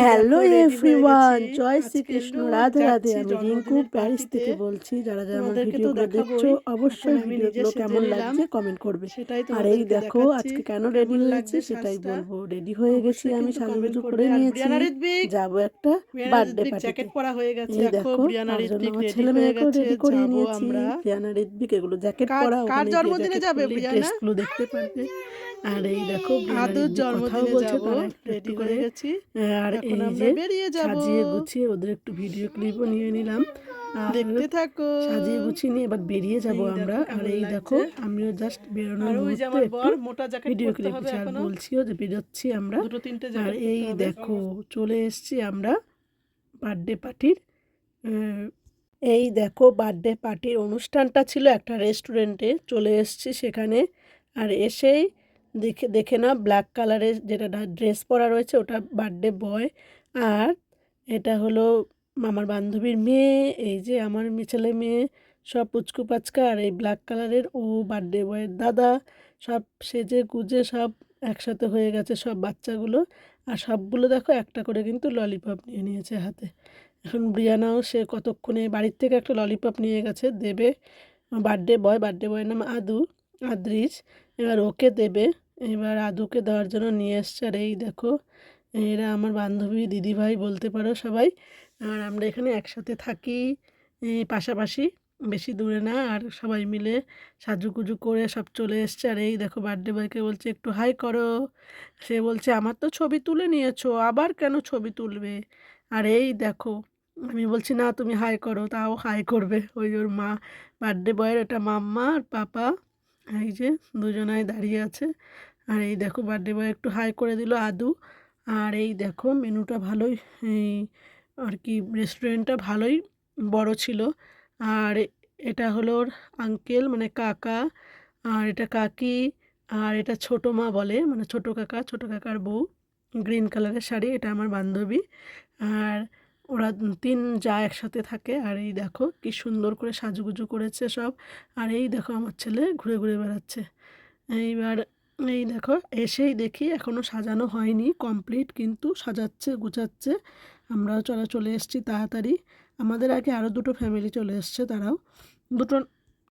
Hello everyone জয় শ্রীকৃষ্ণ রাধে রাধে আমি Rinku Paris থেকে বলছি। যারা যারা আমার ভিডিওগুলো দেখছ অবশ্যই ভিডিওগুলো কেমন লাগছে কমেন্ট করবে। আর এই দেখো আজকে কেন রেডি হয়েছে লাগছে সেটাই? বলব। রেডি হয়ে গেছি আমি সাজুগুজু করে নিয়েছি। যাব একটা বার্থডে পার্টিতে জ্যাকেট পরা হয়ে গেছে। এই দেখো আমার রেডি ছেলে মেয়েকেও রেডি যাব নিয়েছি। আমরা। রিয়ানা ঋত্বিক এগুলো জ্যাকেট পরা কার ওখানে ড্রেসগুলো দেখতে পারবে। আর এই দেখো আদুর জন্মদিনে যাব রেডি হয়ে করে গেছি। আর এই যে বেরিয়ে যাব। সাজিয়ে গুছিয়ে ওদের একটু ভিডিও ক্লিপও নিয়ে নিলাম। দেখতে থাকো। সাজিয়ে গুছিয়ে নিয়ে এবার বেরিয়ে যাব আমরা। আর এই দেখো আমিও জাস্ট বেরোনোর আর ওই যে মুহূর্তে আমার একটু বর মোটা জ্যাকেট ভিডিও ক্লিপ আর বলছিও যে বেরোচ্ছি আমরা। দুটো তিনটে আর এই দেখো চলে এসেছি আমরা বার্থডে পার্টির এই দেখো বার্থডে পার্টির অনুষ্ঠানটা ছিল একটা রেস্টুরেন্টে চলে এসেছি সেখানে। আর এসেই দেখে দেখে না ব্ল্যাক কালারের যেটা ড্রেস পরা রয়েছে ওটা বার্থডে বয় আর এটা হলো আমার বান্ধবীর মেয়ে, এই যে আমার ছেলে মেয়ে, সব পুচকু পাচকা আর এই ব্ল্যাক কালারের ও বার্থডে বয়ের দাদা, সব সেজে গুজে সব একসাথে হয়ে গেছে সব বাচ্চাগুলো আর সবগুলো দেখো একটা করে কিন্তু ললিপপ নিয়ে নিয়েছে হাতে। এখন ব্রিয়ানাও সে কতক্ষণে, বাড়ির থেকে একটা ললিপপ নিয়ে গেছে, দেবে বার্থডে বয় বার্থডে বয়ের নাম আদু আদ্রিজ এবার ওকে দেবে এবার আদুকে দেওয়ার জন্য নিয়ে এসছে। আর এই দেখো, এরা আমার বান্ধবী, দিদিভাই বলতে পারো সবাই। আর আমরা এখানে একসাথে থাকি পাশাপাশি। বেশি দূরে না, আর সবাই মিলে সাজুগুজু করে সব চলে এসছে। আর এই দেখো বার্থডে বয়কে বলছে, একটু হাই করো। সে বলছে, আমার তো ছবি তুলে নিয়েছো, আবার কেন ছবি তুলবে? আর এই দেখো, আমি বলছি, না, তুমি হাই করো, তাও হাই করবে। ওই ওর মা বার্থডে বয়ের এটা মাম্মা আর পাপা। এই যে দুজনাই দাঁড়িয়ে আছে। আর এই দেখো বার্থডে বয় একটু হাই করে দিল আদু। আর এই দেখো মেনুটা ভালোই আর কি রেস্টুরেন্টটা ভালোই বড় ছিল। আর এটা হলো ওর আঙ্কেল মানে কাকা, আর এটা কাকি, আর এটা ছোটো মা বলে মানে ছোটো কাকা, ছোটো কাকার বউ গ্রিন কালারের শাড়ি, এটা আমার বান্ধবী। আর ওরা তিন যা একসাথে থাকে, আর এই দেখো কি সুন্দর করে সাজুগুজু করেছে সব। আর এই দেখো আমার ছেলে ঘুরে ঘুরে বেড়াচ্ছে। এইবার এই দেখো, এসেই দেখি এখনও সাজানো হয়নি কমপ্লিট কিন্তু সাজাচ্ছে, গুছাচ্ছে। আমরাও চলে চলে এসেছি তাড়াতাড়ি। আমাদের আগে আরও দুটো ফ্যামিলি চলে এসছে তারাও দুটো,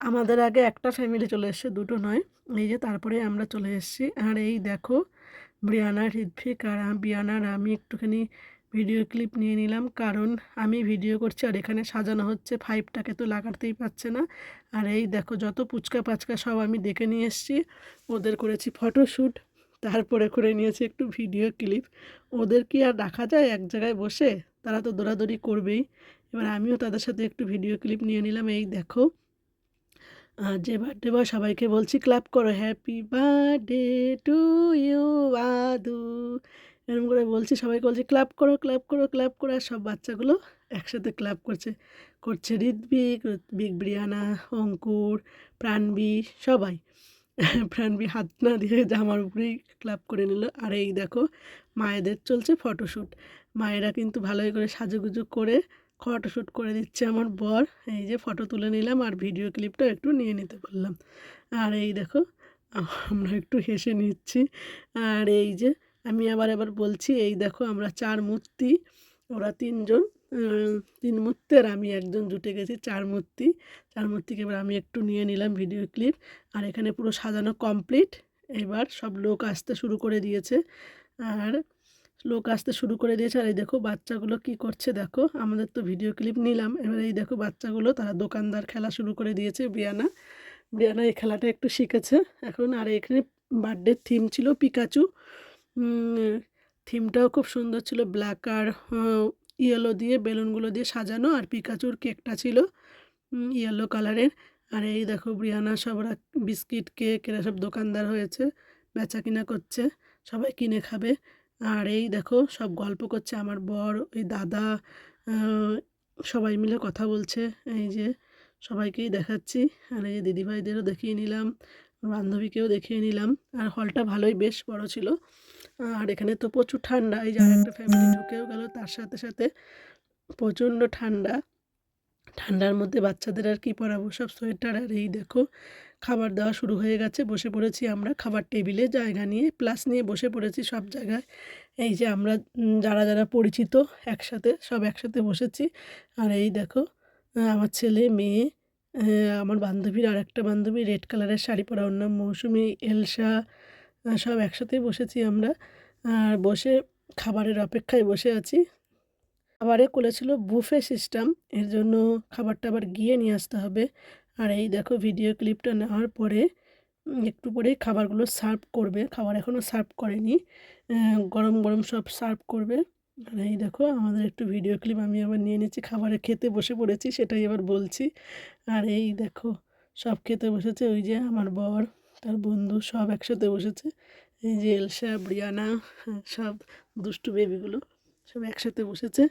আমাদের আগে একটা ফ্যামিলি চলে এসছে, দুটো নয়। এই যে তারপরে আমরা চলে এসেছি। আর এই দেখো বিয়ানা হৃদফিক আর বিয়ানার আমি একটুখানি ভিডিও ক্লিপ নিয়ে নিলাম। কারণ আমি ভিডিও করছি আর এখানে সাজানো হচ্ছে ফাইভটাকে তো লাগাতেই পারছে না। আর এই দেখো যত পুচকা পাচকা সব আমি দেখে নিয়ে এসেছি। ওদের করেছি ফটোশ্যুট তারপরে করে নিয়েছি একটু ভিডিও ক্লিপ। ওদের কি আর রাখা যায় এক জায়গায় বসে? তারা তো দৌড়াদৌড়ি করবেই। এবার আমিও তাদের সাথে একটু ভিডিও ক্লিপ নিয়ে নিলাম। এই দেখো যে বার্থডে বয় সবাইকে বলছি ক্লাপ করো হ্যাপি বার্থডে টু ইউ আদু এরকম করে বলছি, সবাইকে বলছি ক্লাপ করো ক্লাপ করো ক্লাপ করো। আর সব বাচ্চাগুলো একসাথে ক্লাপ করছে। করছে ঋত্বিক ঋত্বিক, ব্রিয়ানা, অঙ্কুর, প্রাণবী, সবাই। প্রাণবী হাত না দিয়ে জামার উপরেই ক্লাপ করে নিল। আর এই দেখো, মায়েদের চলছে ফটোশ্যুট মায়েরা কিন্তু ভালোই করে সাজুগুজু করে ফটোশ্যুট করে দিচ্ছে আমার বর। এই যে ফটো তুলে নিলাম আর ভিডিও ক্লিপটা একটু নিয়ে নিতে বললাম আর এই দেখো আমরা একটু হেসে নিচ্ছি। আর এই যে আমি আবার এবার বলছি, এই দেখো আমরা চার মূর্তি, ওরা তিনজন তিন মূর্তি আর আমি একজন জুটে গেছি চার মূর্তি। চার মূর্তিকে এবার আমি একটু নিয়ে নিলাম ভিডিও ক্লিপ আর এখানে পুরো সাজানো কমপ্লিট এবার সব লোক আসতে শুরু করে দিয়েছে, আর লোক আসতে শুরু করে দিয়েছে, আর এই দেখো বাচ্চাগুলো কি করছে দেখো, আমাদের তো ভিডিও ক্লিপ নিলাম। এবার এই দেখো বাচ্চাগুলো, তারা দোকানদার খেলা শুরু করে দিয়েছে, বিয়ানা। বিয়ানা এই খেলাটা একটু শিখেছে এখন, আর এখানে বার্থডের থিম ছিল পিকাচু থিমটাও খুব সুন্দর ছিল। ব্ল্যাক আর ইয়েলো দিয়ে, বেলুনগুলো দিয়ে সাজানো আর পিকাচুর কেকটা ছিল ইয়েলো কালারের আর এই দেখো ব্রিয়ানা সব ওরা বিস্কিট কেক এরা সব দোকানদার হয়েছে, বেচা কিনা করছে, সবাই কিনে খাবে। আর এই দেখো, সব গল্প করছে আমার বর, ওই দাদা সবাই মিলে কথা বলছে। এই যে, সবাইকেই দেখাচ্ছি। আর এই দিদিভাইদেরও দেখিয়ে নিলাম, বান্ধবীকেও দেখিয়ে নিলাম। আর হলটা ভালোই, বেশ বড় ছিল। আর এখানে তো প্রচুর ঠান্ডা এই যে একটা ফ্যামিলি ঢুকেও গেল তার সাথে সাথে প্রচণ্ড ঠান্ডা। ঠান্ডার মধ্যে বাচ্চাদের আর কি পরাবো সব সোয়েটার আর এই দেখো খাবার দেওয়া শুরু হয়ে গেছে বসে পড়েছি আমরা খাবার টেবিলে জায়গা নিয়ে প্লাস নিয়ে বসে পড়েছি সব জায়গায়। এই যে আমরা যারা যারা পরিচিত একসাথে সব একসাথে বসেছি। আর এই দেখো আমার ছেলে মেয়ে আমার বান্ধবীর আর একটা বান্ধবী রেড কালারের শাড়ি পরা ওর নাম মৌসুমি এলসা সব একসাথেই বসেছি আমরা। আর বসে খাবারের অপেক্ষায় বসে আছি। খাবারে করেছিল বুফে সিস্টেম। এর জন্য খাবারটা আবার গিয়ে নিয়ে আসতে হবে। আর এই দেখো ভিডিও ক্লিপটা নেওয়ার পরে একটু পরেই খাবারগুলো সার্ভ করবে। খাবার এখনও সার্ভ করেনি। গরম গরম সব সার্ভ করবে। আর এই দেখো আমাদের একটু ভিডিও ক্লিপ আমি আবার নিয়ে নিচ্ছি। খাবারে খেতে বসে পড়েছি, সেটাই আবার বলছি। আর এই দেখো সব খেতে বসেছে। ওই যে আমার বর। তার বন্ধু সব একসাথে বসেছে। এই যে এলসা ব্রিয়ানা হ্যাঁ, সব দুষ্টু বেবিগুলো সব একসাথে বসেছে।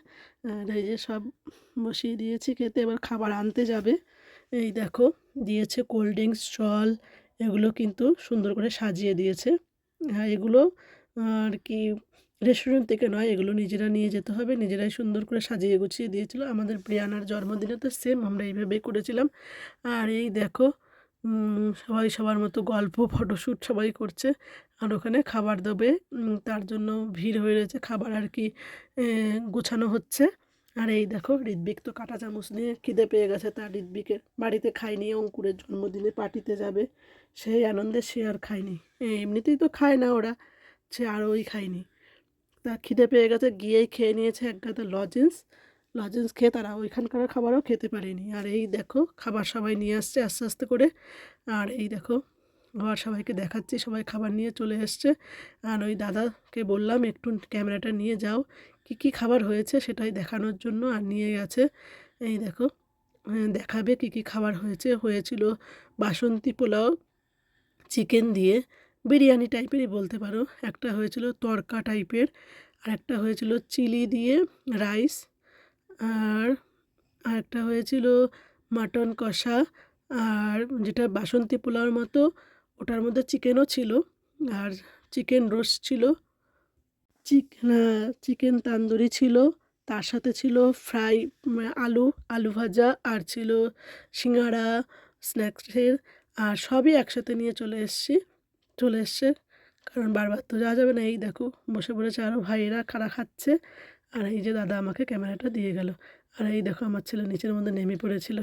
আর এই যে সব বসিয়ে দিয়েছি খেতে এবার খাবার আনতে যাবে। এই দেখো দিয়েছে কোল্ড ড্রিঙ্কস জল এগুলো কিন্তু সুন্দর করে সাজিয়ে দিয়েছে। হ্যাঁ এগুলো আর কি রেস্টুরেন্ট থেকে নয় এগুলো নিজেরা নিয়ে যেতে হবে। নিজেরাই সুন্দর করে সাজিয়ে গুছিয়ে দিয়েছিল। আমাদের প্রিয়ানার জন্মদিনে তো সেম আমরা এইভাবেই করেছিলাম। আর এই দেখো সবাই সবার মতো গল্প, ফটোশ্যুট সবাই করছে আর ওখানে খাবার দেবে। তার জন্য ভিড় হয়ে রয়েছে, খাবার আর কি গোছানো হচ্ছে। আর এই দেখো ঋদ্বিক তো কাঁটা চামচ নিয়ে খিদে পেয়ে গেছে তার। ঋদ্বিকের বাড়িতে খায়নি, অঙ্কুরের জন্মদিনে পার্টিতে যাবে। সেই আনন্দে সে আর খায়নি। এমনিতেই তো খায় না ওরা, সে আর ওই খায়নি। তা খিদে পেয়ে গেছে, গিয়েই খেয়ে নিয়েছে এক লজেন্স। লজেন্স খেয়ে তারা ওইখানকার খাবারও খেতে পারেনি। আর এই দেখো, খাবার সবাই নিয়ে আসছে আস্তে আস্তে করে। আর এই দেখো, আবার সবাইকে দেখাচ্ছি, সবাই খাবার নিয়ে চলে এসছে। আর ওই দাদাকে বললাম, একটু ক্যামেরাটা নিয়ে যাও। কি কি খাবার হয়েছে সেটাই দেখানোর জন্য আর নিয়ে গেছে। এই দেখো দেখাবে কি কি খাবার হয়েছে। হয়েছিল বাসন্তী পোলাও, চিকেন দিয়ে, বিরিয়ানি টাইপেরই বলতে পারো। একটা হয়েছিল তড়কা টাইপের আর একটা হয়েছিল চিলি দিয়ে, রাইস আর আরেকটা হয়েছিল মাটন কষা, আর যেটা বাসন্তী পোলাওর মতো, ওটার মধ্যে চিকেনও ছিল, আর চিকেন রোস্ট ছিল চিকেন চিকেন তান্দুরি ছিল, তার সাথে ছিল ফ্রাই আলু আলু ভাজা, আর ছিল সিঙ্গাড়া স্ন্যাক্সের আর সবই একসাথে নিয়ে চলে এসেছি, চলে এসছে, কারণ বারবার তো যাওয়া যাবে না, এই দেখো, বসে পড়েছে আরও ভাইয়েরা, খাড়া খাচ্ছে আর এই যে দাদা আমাকে ক্যামেরাটা দিয়ে গেল। আর এই দেখো আমার ছেলে নিচের মধ্যে নেমে পড়েছিল।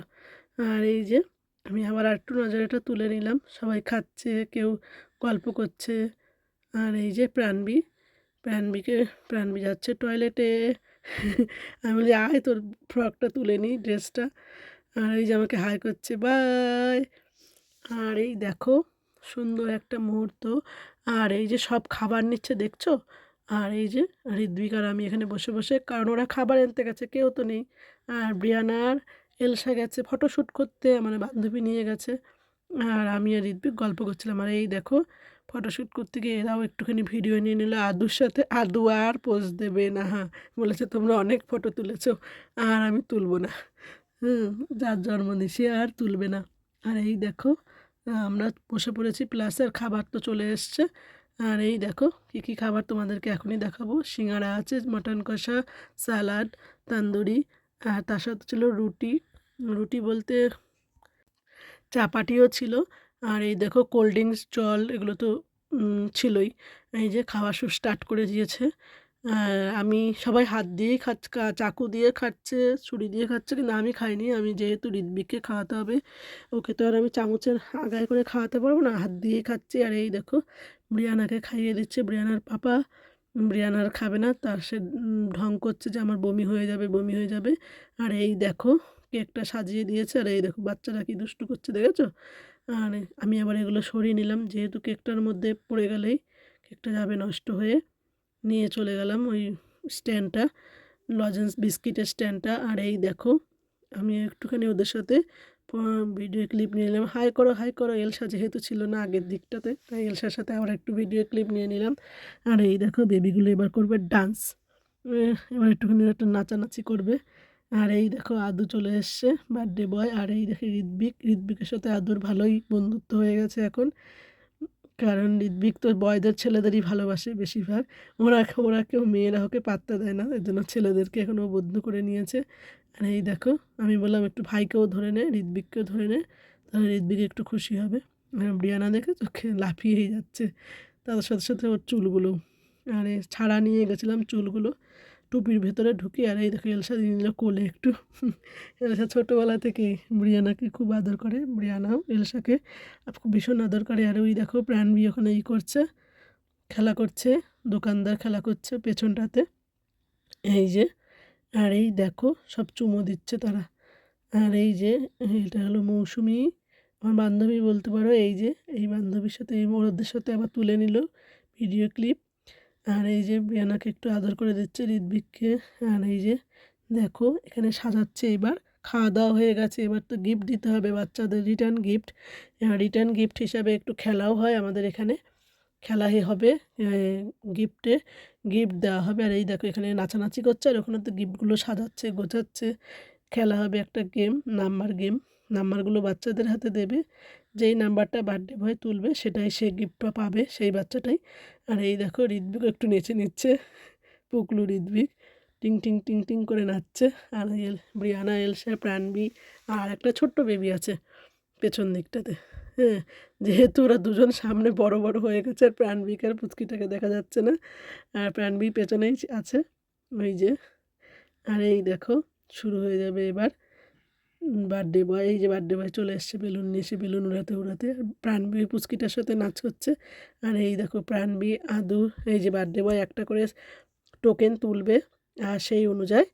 আর এই যে আমি আবার একটু নজরেটা তুলে নিলাম। সবাই খাচ্ছে, কেউ গল্প করছে। আর এই যে প্রাণবী, প্রাণবীকে, প্রাণবী যাচ্ছে টয়লেটে আমি বলি, আয় তোর ফ্রকটা তুলে নিই ড্রেসটা আর এই যে আমাকে হাই করছে, বাই। আর এই দেখো, সুন্দর একটা মুহূর্ত। আর এই যে সব খাবার নিচ্ছে, দেখছ? আর এই যে ঋদ্বিক আর আমি এখানে বসে বসে, কারণ ওরা খাবার আনতে গেছে, কেউ তো নেই। আর ব্রিয়ানার এলসা গেছে ফটোশ্যুট করতে মানে বান্ধবী নিয়ে গেছে। আর আমি আর ঋদ্বিক গল্প করছিলাম। আর এই দেখো ফটোশ্যুট করতে গিয়ে এরাও একটুখানি ভিডিও নিয়ে নিল। আদুর সাথে আদু আর পোজ দেবে না হ্যাঁ বলেছে, তোমরা অনেক ফটো তুলেছ, আর আমি তুলবো না। হুম, যার জন্মদিন সে আর তুলবে না। আর এই দেখো, আমরা বসে পড়েছি প্লাস আর খাবার তো চলে এসছে। আর এই দেখো, কী কী খাবার তোমাদেরকে এখনই দেখাবো। সিঙ্গাড়া আছে, মাটন কষা স্যালাড তান্দুরি, আর তার সাথে ছিল রুটি। রুটি বলতে চাপাটিও ছিল। আর এই দেখো, কোল্ড ড্রিঙ্কস, জল, এগুলো তো ছিলই। এই যে খাওয়া শুরু স্টার্ট করে দিয়েছে। আমি সবাই হাত দিয়েই খাচ্ছে চাকু দিয়ে খাচ্ছে, ছুরি দিয়ে খাচ্ছে, কিন্তু আমি খাইনি। আমি যেহেতু ঋদ্বিককে খাওয়াতে হবে, ওকে তো আর আমি চামচের আগায় করে খাওয়াতে পারব না। হাত দিয়েই খাচ্ছি, আর এই দেখো, ব্রিয়ানাকে খাইয়ে দিচ্ছে। ব্রিয়ানার পাপা ব্রিয়ানার খাবে না, তার সে ঢং করছে যে আমার বমি হয়ে যাবে, বমি হয়ে যাবে। আর এই দেখো, কেকটা সাজিয়ে দিয়েছে, আর এই দেখো, বাচ্চারা কি দুষ্টু করছে, দেখেছ? আর আমি আবার এগুলো সরিয়ে নিলাম, যেহেতু কেকটার মধ্যে পড়ে গেলেই কেকটা যাবে নষ্ট হয়ে। নিয়ে চলে গেলাম ওই স্ট্যান্ডটা, লজেন্স বিস্কিটের স্ট্যান্ডটা। আর এই দেখো আমি একটুখানি ওদের সাথে ভিডিও ক্লিপ নিয়ে নিলাম। হাই করো হাই করো, এলসা যেহেতু ছিল না আগের দিকটাতে, তাই এলসার সাথে আবার একটু ভিডিও ক্লিপ নিয়ে নিলাম। আর এই দেখো বেবিগুলো এবার করবে ডান্স এবার একটুখানি একটা নাচানাচি করবে। আর এই দেখো, আদু চলে এসছে বার্থডে বয় আর এই দেখে ঋদ্বিক ঋদ্বিকের সাথে আদুর ভালোই বন্ধুত্ব হয়ে গেছে এখন। কারণ ঋদ্বিক তো বয়দের ছেলেদেরই ভালোবাসে বেশিরভাগ। ওরা ওরা কেউ মেয়েরা ওকে পাত্তা দেয় না, এর জন্য ছেলেদেরকে এখন ও বন্ধু করে নিয়েছে। আর এই দেখো, আমি বললাম একটু ভাইকেও ধরে নে ঋদ্বিককেও ধরে নে, তাহলে ঋদ্বিক একটু খুশি হবে। ব্রিয়ানা দেখে চোখে লাফিয়েই যাচ্ছে। তাদের সাথে সাথে ওর চুলগুলো, আর, ছাড়া নিয়ে গেছিলাম চুলগুলো। টুপির ভেতরে ঢুকি আর এই দেখো এলসা দিয়ে নিল কোলে একটু। এলসা ছোটোবেলা থেকেই ব্রিয়ানাকে খুব আদর করে ব্রিয়ানাও এলসাকে খুব ভীষণ আদর করে। আর ওই দেখো প্রাণবি ওখানে ই করছে, খেলা করছে, দোকানদার খেলা করছে পেছনটাতে। এই যে, আর এই দেখো সব চুমো দিচ্ছে তারা। আর এই যে, এটা হলো মৌসুমি। আমার বান্ধবী বলতে পারো, এই যে, এই বান্ধবীর সাথে, এই ওদের সাথে আবার তুলে নিল ভিডিও ক্লিপ। আর এই যে বিয়ানাকে একটু আদর করে দিচ্ছে ঋদ্বিককে আর এই যে দেখো, এখানে সাজাচ্ছে এবার। খাওয়া দাওয়া হয়ে গেছে, এবার তো গিফট দিতে হবে বাচ্চাদের রিটার্ন গিফট রিটার্ন গিফট হিসাবে একটু খেলাও হয় আমাদের এখানে। খেলাই হবে গিফটে গিফট দেওয়া হবে। আর এই দেখো, এখানে নাচানাচি করছে আর ওখানে তো গিফটগুলো সাজাচ্ছে, গোছাচ্ছে। খেলা হবে একটা গেম নাম্বার গেম নাম্বারগুলো বাচ্চাদের হাতে দেবে। যেই নাম্বারটা বার্থডে বয় তুলবে সেটাই সে গিফটটা পাবে সেই বাচ্চাটাই। আর এই দেখো ঋদ্বিক একটু নেচে নিচ্ছে, পুকলু ঋদ্বিক টিং টিং টিং টিং করে নাচছে। আর এল ব্রিয়ানা এলসা, প্রাণবি আর একটা ছোট্ট বেবি আছে পেছন দিকটাতে। হ্যাঁ যেহেতু ওরা দুজন সামনে বড় বড় হয়ে গেছে, আর প্রাণবিক আর পুচকিটাকে দেখা যাচ্ছে না। আর প্রাণবি পেছনেই আছে, ওই যে। আর এই দেখো, শুরু হয়ে যাবে এবার। বার্থডে বয় এই যে বার্থডে বয় চলে এসছে বেলুন নিয়ে এসে বেলুন উড়াতে উড়াতে প্রাণবি পুচকিটার সাথে নাচ করছে। আর এই দেখো প্রাণবি আদু, এই যে বার্থডে বয় একটা করে টোকেন তুলবে, আর সেই অনুযায়ী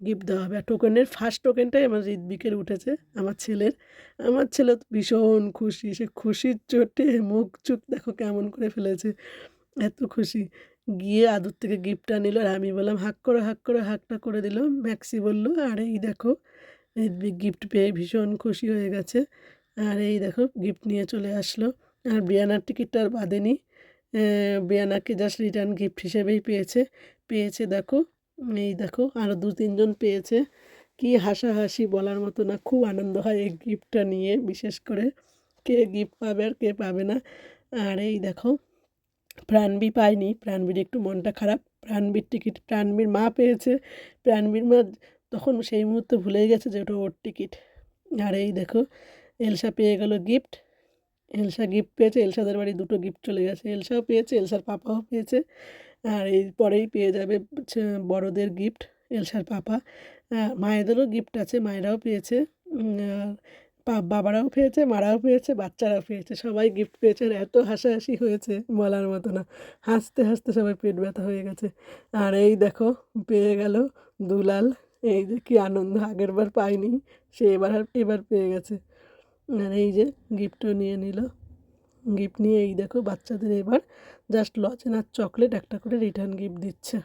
গিফট দেওয়া হবে। আর টোকেনের ফার্স্ট টোকেনটাই আমার ঋদ্বিকের উঠেছে, আমার ছেলের। আমার ছেলে ভীষণ খুশি, সে খুশির চোটে মুখ চুখ দেখো কেমন করে ফেলেছে, এত খুশি। গিয়ে আদুর থেকে গিফটটা নিল, আর আমি বললাম, হাক করে হাক করে, হাকটা করে দিল, ম্যাক্সি বলল, আর এই দেখো গিফট পেয়ে ভীষণ খুশি হয়ে গেছে। আর এই দেখো গিফট নিয়ে চলে আসলো। আর বিয়ানার টিকিটটা আর বাঁধেনি বিয়ানাকে জাস্ট রিটার্ন গিফট হিসেবেই পেয়েছে। পেয়েছে দেখো, এই দেখো আরও দু তিনজন পেয়েছে। কি হাসাহাসি বলার মতো না, খুব আনন্দ হয় এই গিফটটা নিয়ে, বিশেষ করে কে গিফট পাবে আর কে পাবে না। আর এই দেখো, প্রাণবি পায়নি। প্রাণবীর একটু মনটা খারাপ। প্রাণবীর টিকিট প্রাণবীর মা পেয়েছে। প্রাণবীর মা তখন সেই মুহূর্তে ভুলেই গেছে যে ওটা ওর টিকিট। আর এই দেখো, এলসা পেয়ে গেল গিফট এলসা গিফট পেয়েছে, এলসাদের বাড়ি দুটো গিফট চলে গেছে। এলসাও পেয়েছে, এলসার পাপাও পেয়েছে। আর এই পরেই পেয়ে যাবে বড়দের গিফট এলসার পাপা। মায়েদেরও গিফট আছে, মায়েরাও পেয়েছে। বাবারাও পেয়েছে, মারাও পেয়েছে, বাচ্চারাও পেয়েছে। সবাই গিফট পেয়েছে আর এত হাসাহাসি হয়েছে, বলার মতো না। হাসতে হাসতে সবাই পেট ব্যথা হয়ে গেছে। আর এই দেখো, পেয়ে গেল দুলাল। এই যে কী আনন্দ আগের বার পাইনি, সে এবার আর, এবার পেয়ে গেছে। আর এই যে গিফটও নিয়ে নিল। গিফট নিয়ে এই দেখো বাচ্চাদের এবার জাস্ট লজেন আর চকলেট একটা করে রিটার্ন গিফট দিচ্ছে।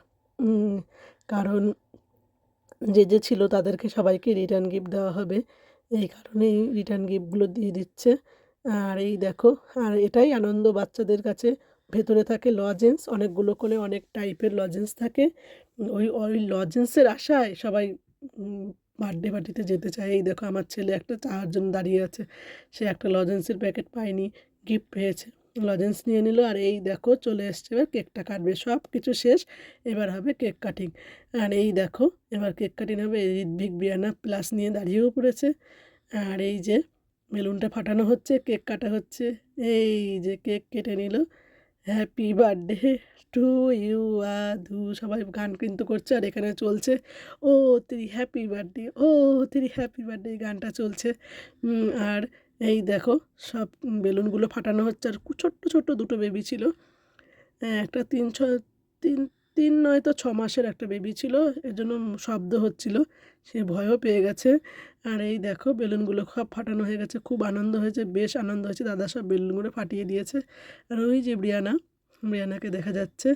কারণ যে যে ছিল তাদেরকে সবাইকে রিটার্ন গিফট দেওয়া হবে। এই কারণেই রিটার্ন গিফটগুলো দিয়ে দিচ্ছে। আর এই দেখো, আর এটাই আনন্দ বাচ্চাদের কাছে। ভেতরে থাকে লজেন্স অনেকগুলো করে অনেক টাইপের লজেন্স থাকে। ওই ওই লজেন্সের আশায় সবাই বার্থডে পার্টিতে যেতে চায়। এই দেখো আমার ছেলে একটা চাওয়ার জন্য দাঁড়িয়ে আছে। সে একটা লজেন্সের প্যাকেট পায়নি গিফট পেয়েছে। লজেন্স নিয়ে নিল আর এই দেখো চলে এসছে, এবার কেকটা কাটবে। সব কিছু শেষ, এবার হবে কেক কাটিং আর এই দেখো, এবার কেক কাটিং হবে ঋদ্ভিক বিয়ানা প্লাস নিয়ে দাঁড়িয়েও পড়েছে। আর এই যে বেলুনটা ফাটানো হচ্ছে কেক কাটা হচ্ছে। এই যে কেক কেটে নিল। হ্যাপি বার্থডে টু ইউ আধু সবাই গান কিন্তু করছে আর এখানে চলছে। ও তিনি হ্যাপি বার্থডে ও তিনি হ্যাপি বার্থডে গানটা চলছে। আর এই দেখো, সব বেলুনগুলো ফাটানো হচ্ছে। আর ছোট্ট ছোট্ট দুটো বেবি ছিল। একটা তিন ছ, তিন তিন নয়তো ছ মাসের একটা বেবি ছিল এর জন্য শব্দ হচ্ছিল। সে ভয়ও পেয়ে গেছে। আর এই দেখো, বেলুনগুলো সব ফাটানো হয়ে গেছে। খুব আনন্দ হয়েছে, বেশ আনন্দ হয়েছে। দাদা সব বেলুনগুলো ফাটিয়ে দিয়েছে। আর ওই যে ব্রিয়ানা, ব্রিয়ানাকে দেখা যাচ্ছে।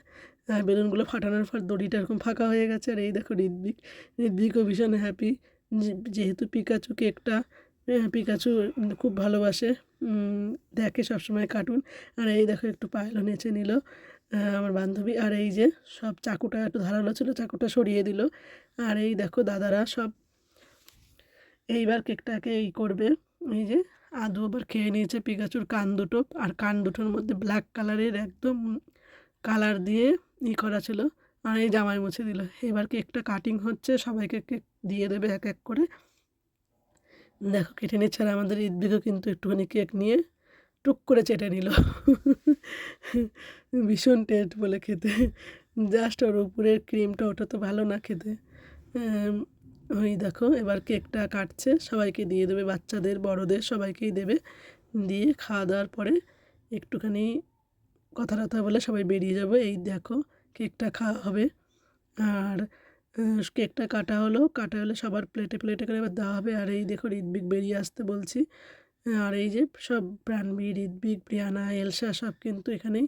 বেলুনগুলো ফাটানোর পর দড়িটা এরকম ফাঁকা হয়ে গেছে। আর এই দেখো ঋদ্বিক ঋদ্বিকও ভীষণ হ্যাপি যেহেতু পিকাচু কেকটা পিকাচু খুব ভালোবাসে। দেখে সবসময় কার্টুন আর এই দেখো একটু পায়েলও নেচে নিল। আমার বান্ধবী। আর এই যে সব চাকুটা একটু ধারালো ছিল, চাকুটা সরিয়ে দিল। আর এই দেখো দাদারা সব এইবার কেকটাকে এই করবে। এই যে আদু আবার খেয়ে নিয়েছে পিকাচুর কান দুটো। আর কান দুটোর মধ্যে ব্ল্যাক কালারের একদম কালার দিয়ে ই করা ছিল। আর এই জামাই মুছে দিল। এবার কেকটা কাটিং হচ্ছে, সবাইকে কেক দিয়ে দেবে এক এক করে। দেখো কেটে নিচ্ছে আর আমাদের ঈদবিকও কিন্তু একটুখানি কেক নিয়ে টুক করে চেটে নিল। ভীষণ টেস্ট বলে খেতে। জাস্ট ওর উপরের ক্রিমটা, ওটা তো ভালো না খেতে। ওই দেখো, এবার কেকটা কাটছে, সবাইকে দিয়ে দেবে, বাচ্চাদের, বড়দের সবাইকেই দেবে। দিয়ে খাওয়া দাওয়ার পরে একটুখানি কথা টথা বলে সবাই বেরিয়ে যাবে। এই দেখো, কেকটা খাওয়া হবে। আর কেকটা কাটা হলো, কাটা হলে সবার প্লেটে প্লেটে করে এবার দেওয়া হবে। আর এই দেখো ঋদ্বিক বেরিয়ে আসতে বলছি। আর এই যে সব প্রাণবী ঋদ্বিক প্রিয়ানা, এলসা সব কিন্তু এখানেই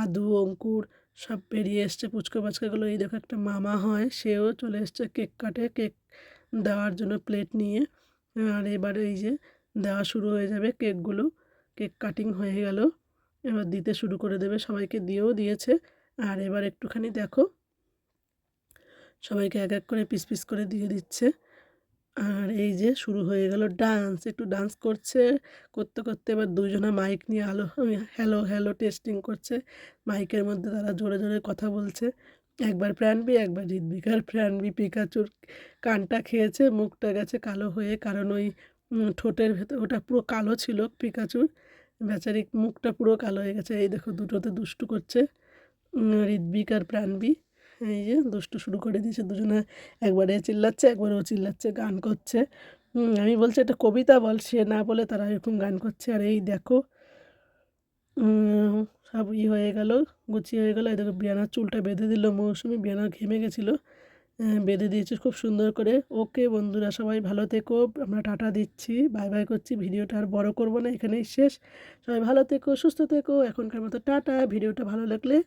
আদু, অঙ্কুর সব বেরিয়ে এসছে। পুচকো পাচকাগুলো এই দেখো একটা মামা হয়, সেও চলে এসছে কেক কাটে, কেক দেওয়ার জন্য প্লেট নিয়ে। আর এবারে এই যে দেওয়া শুরু হয়ে যাবে কেকগুলো, কেক কাটিং হয়ে গেল। এবার দিতে শুরু করে দেবে, সবাইকে দিয়েও দিয়েছে। আর এবার একটুখানি দেখো, সবাইকে এক এক করে পিস পিস করে দিয়ে দিচ্ছে। আর এই যে শুরু হয়ে গেল ডান্স, একটু ডান্স করছে, করতে করতে এবার দুজনে মাইক নিয়ে আলো, আমি হ্যালো হ্যালো টেস্টিং করছে, মাইকের মধ্যে তারা জোরে জোরে কথা বলছে। একবার প্রাণবি, একবার ঋদ্বিক আর প্রাণবি, পিকাচুর কানটা খেয়েছে, মুখটা গেছে কালো হয়ে, কারণ ওই ঠোঁটের ভেতর, ওটা পুরো কালো ছিল পিকাচুর। বেচারি মুখটা পুরো কালো হয়ে গেছে। এই দেখো দুটোতে দুষ্টু করছে ঋদ্বিক আর প্রাণবি। এই যে দুষ্টু শুরু করে দিয়েছে, দুজনে একবারে চিল্লাচ্ছে, একবার ও চিল্লাচ্ছে, গান করছে। আমি বলছি, একটা কবিতা বল, সে না বলে তারা এরকম গান করছে। আর এই দেখো সব ই হয়ে গেল, গুছিয়ে হয়ে গেল। এই দেখো, বিয়ানার চুলটা বেঁধে দিল, মৌসুমি বিয়ানা ঘেমে গেছিল। বেঁধে দিয়েছে খুব সুন্দর করে। ওকে বন্ধুরা, সবাই ভালো থেকো। আমরা টাটা দিচ্ছি। বাই বাই করছি। ভিডিওটা আর বড় করব না, এখানেই শেষ। সবাই ভালো থেকো, সুস্থ থেকো। এখনকার মতো টাটা। ভিডিওটা ভালো লাগলে